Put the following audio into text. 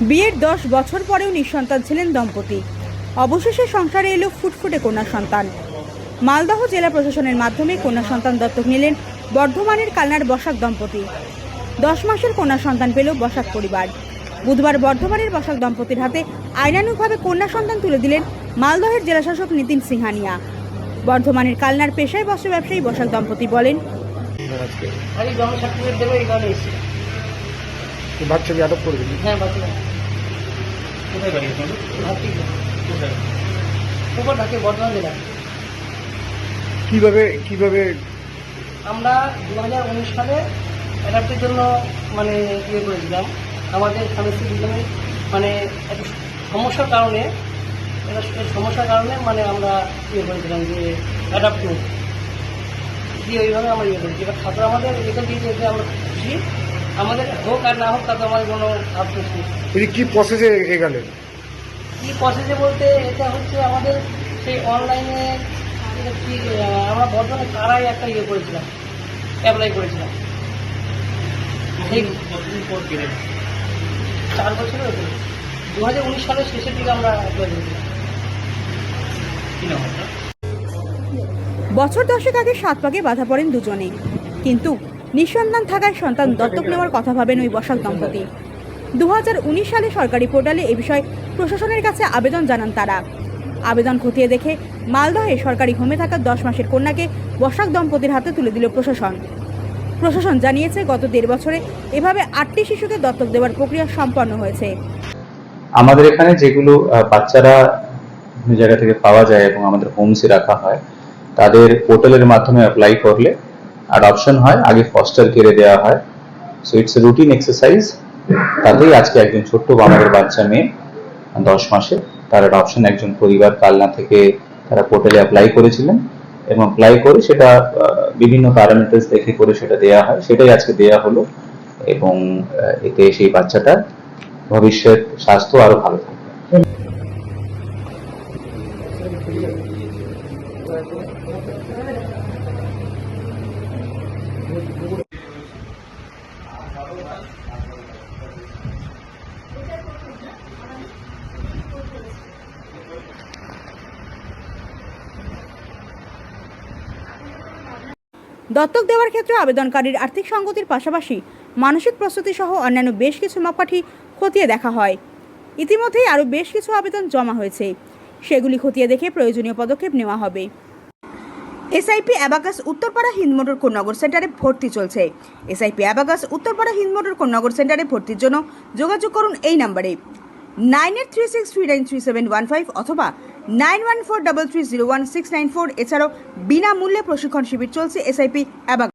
বিয়ের দশ বছর পরেও নিঃসন্তান ছিলেন দম্পতি। অবশেষে সংসারে এলো ফুটফুটে কন্যা সন্তান। মালদহ জেলা প্রশাসনের মাধ্যমে কন্যা সন্তান দত্তক নিলেন বর্ধমানের কালনার বসাক দম্পতি। দশ মাসের কন্যা সন্তান পেল বসাক পরিবার। বুধবার বর্ধমানের বসাক দম্পতির হাতে আইনানুগভাবে কন্যা সন্তান তুলে দিলেন মালদহের জেলাশাসক নীতিন সিংহানিয়া। বর্ধমানের কালনার পেশায় বস্ত্র ব্যবসায়ী বসাক দম্পতি বলেন বাচ্চাকে আটক করে দিলি হ্যাঁ বাচ্চা কোথায় বাড়ি আপনাদের ভাবছি কোথায়? উপর থাকে বর্ধমান জেলা। কীভাবে কীভাবে? আমরা দু হাজার উনিশ সালে অ্যাডাপ্টের জন্য মানে ইয়ে করেছিলাম। আমাদের স্বামী স্ত্রী দুজনে মানে একটা সমস্যার কারণে একটা সমস্যার কারণে মানে আমরা ইয়ে করেছিলাম যে অ্যাডাপ্ট দিয়ে ওইভাবে আমরা ইয়ে করেছি। এবার ঠাকুর আমাদের এখান থেকে আমরা খুশি। আমাদের হোক আর না হোক তাতে আমাদের কোনো আফসোস নেই। এই কি প্রসেসে এগালেন? কি প্রসেসে বলতে এটা হচ্ছে আমাদের সেই অনলাইনে আমরা বর্তমানে তারাই একটা ইয়ে করেছিলাম অ্যাপ্লাই করেছিলাম। চার বছর দু হাজার উনিশ সালের শেষের দিকে আমরা অ্যাপ্লাই করেছিলাম। বছর দশেক আগে সাত পাকে বাধা পড়েন দুজনে কিন্তু নিঃসন্তান থাকায় সন্তান দত্তক নেওয়ার কথা ভাবেন ওই বসাক দম্পতি। দুই হাজার উনিশ সালে সরকারি পোর্টালে এ বিষয়ে প্রশাসনের কাছে আবেদন জানান তারা। আবেদন খতিয়ে দেখে মালদহে সরকারি হোমে থাকা দশ মাসের কন্যাকে বসাক দম্পতির হাতে তুলে দিল প্রশাসন। প্রশাসন জানিয়েছে গত দেড় বছরে এভাবে আটটি শিশুকে দত্তক দেওয়ার প্রক্রিয়া সম্পন্ন হয়েছে। আমাদের এখানে যেগুলো বাচ্চারা জায়গা থেকে পাওয়া যায় এবং আমাদের হোমসে রাখা হয় তাদের পোর্টালের মাধ্যমে অ্যাপ্লাই করলে অ্যাডপশন হয়, আগে ফস্টার কেড়ে দেওয়া হয়। সো ইটস রুটিন এক্সারসাইজ তাতেই আজকে একজন ছোট্ট আমাদের বাচ্চা মেয়ে, দশ মাসে তার অ্যাডপশন একজন পরিবার কালনা থেকে তারা পোর্টালে অ্যাপ্লাই করেছিলেন এবং অ্যাপ্লাই করে সেটা বিভিন্ন প্যারামিটার্স দেখে করে সেটা দেওয়া হয়। সেটাই আজকে দেওয়া হলো এবং এতে সেই বাচ্চাটার ভবিষ্যৎ, স্বাস্থ্য আরও ভালো থাকবে। দত্তক দেওয়ার ক্ষেত্রে আবেদনকারীর আর্থিক সঙ্গতির পাশাপাশি মানসিক প্রস্তুতি সহ অন্যান্য বেশ কিছু মাপকাঠি খতিয়ে দেখা হয়। ইতিমধ্যেই আরও বেশ কিছু আবেদন জমা হয়েছে। সেগুলি খতিয়ে দেখে প্রয়োজনীয় পদক্ষেপ নেওয়া হবে। এসআইপি অ্যাবাকাস উত্তরপাড়া হিন্দমোটর কোন্নগর সেন্টারে ভর্তি চলছে। এসআইপি অ্যাবাকাস উত্তরপাড়া হিন্দমোটর কোন্নগর সেন্টারে ভর্তির জন্য যোগাযোগ করুন এই নাম্বারে। Nine eight three six three nine three seven one five অথবা nine one four double three zero one six nine four. এছাড়াও বিনামূল্যে প্রশিক্ষণ শিবির চলছে এসআইপি অ্যাবাকাস